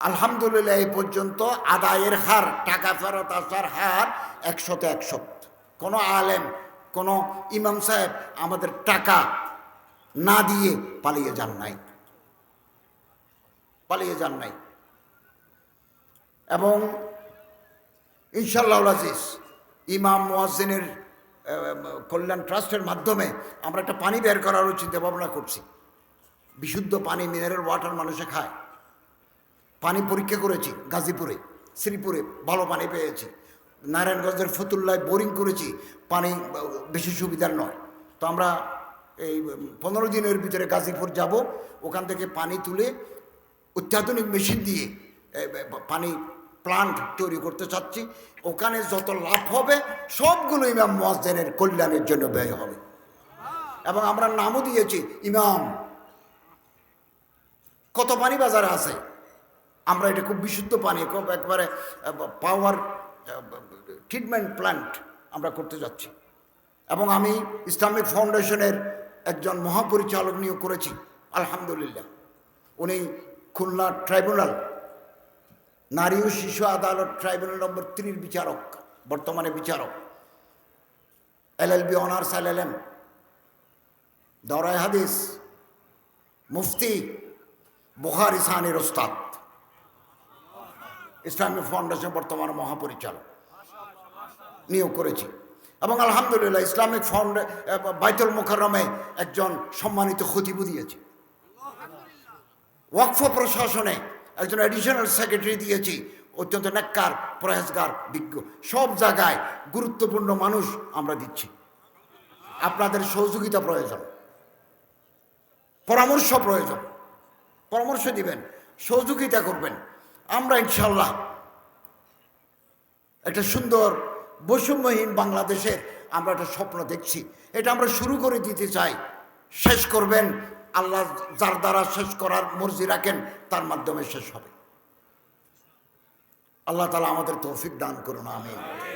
আলহামদুলিল্লাহ, এই পর্যন্ত আদায়ের হার, টাকা ফেরত আসার হার একশোতে একশো। কোনো আলেম, কোনো ইমাম সাহেব আমাদের টাকা না দিয়ে পালিয়ে যান নাই। পালিয়ে যান নাই। এবং ইনশাল্লাহ আজিজ, ইমাম মোয়াজ্জিনের কল্যাণ ট্রাস্টের মাধ্যমে আমরা একটা পানি বের করারও চিন্তা ভাবনা করছি। বিশুদ্ধ পানি মিনারেল ওয়াটার মানুষে খায়। পানি পরীক্ষা করেছি, গাজীপুরে, শ্রীপুরে ভালো পানি পেয়েছি। নারায়ণগঞ্জের ফতুল্লায় বোরিং করেছি, পানি বেশি সুবিধার নয়। তো আমরা এই পনেরো দিনের ভিতরে গাজীপুর যাব, ওখান থেকে পানি তুলে অত্যাধুনিক মেশিন দিয়ে পানি প্লান্ট তৈরি করতে চাচ্ছি। ওখানে যত লাভ হবে সবগুলো ইমাম মোয়াজ্জেনের কল্যাণের জন্য ব্যয় হবে। এবং আমরা নামও দিয়েছি, ইমাম। কত পানি বাজারে আছে? আমরা এটা খুব বিশুদ্ধ পানি খুব একবারে পাওয়ার ট্রিটমেন্ট প্ল্যান্ট আমরা করতে যাচ্ছি। এবং আমি ইসলামিক ফাউন্ডেশনের একজন মহাপরিচালক নিয়োগ করেছি, আলহামদুলিল্লাহ। উনি খুলনা ট্রাইব্যুনাল, নারী ও শিশু আদালত ট্রাইব্যুনাল নম্বর তিরির বিচারক, বর্তমানে বিচারক। LLB honours L L M দরাই হাদিস, মুফতি, বুখার ইসানির ওস্তাদ। ইসলামিক ফাউন্ডেশন বর্তমান মহাপরিচালক নিয়োগ করেছি। এবং আলহামদুলিল্লাহ ইসলামিক ফাউন্ডে বাইতুল মুখারমে একজন সম্মানিত খতিবু দিয়েছে। ওয়াকফ প্রশাসনে একজন অ্যাডিশনাল সেক্রেটারি দিয়েছি। অত্যন্ত নেককার প্রয়াসগার বিজ্ঞ। সব জায়গায় গুরুত্বপূর্ণ মানুষ আমরা দিচ্ছি। আপনাদের সহযোগিতা প্রয়োজন। পরামর্শ প্রয়োজন। পরামর্শ দিবেন, সহযোগিতা করবেন। আমরা ইনশাল্লাহ একটা সুন্দর বৈষম্যহীন বাংলাদেশের আমরা একটা স্বপ্ন দেখছি। এটা আমরা শুরু করে দিতে চাই। শেষ করবেন, আল্লাহ যার দ্বারা শেষ করার মর্জি রাখেন, তার মাধ্যমে শেষ হবে। আল্লাহ তালা আমাদের তৌফিক দান করুন, আমিন।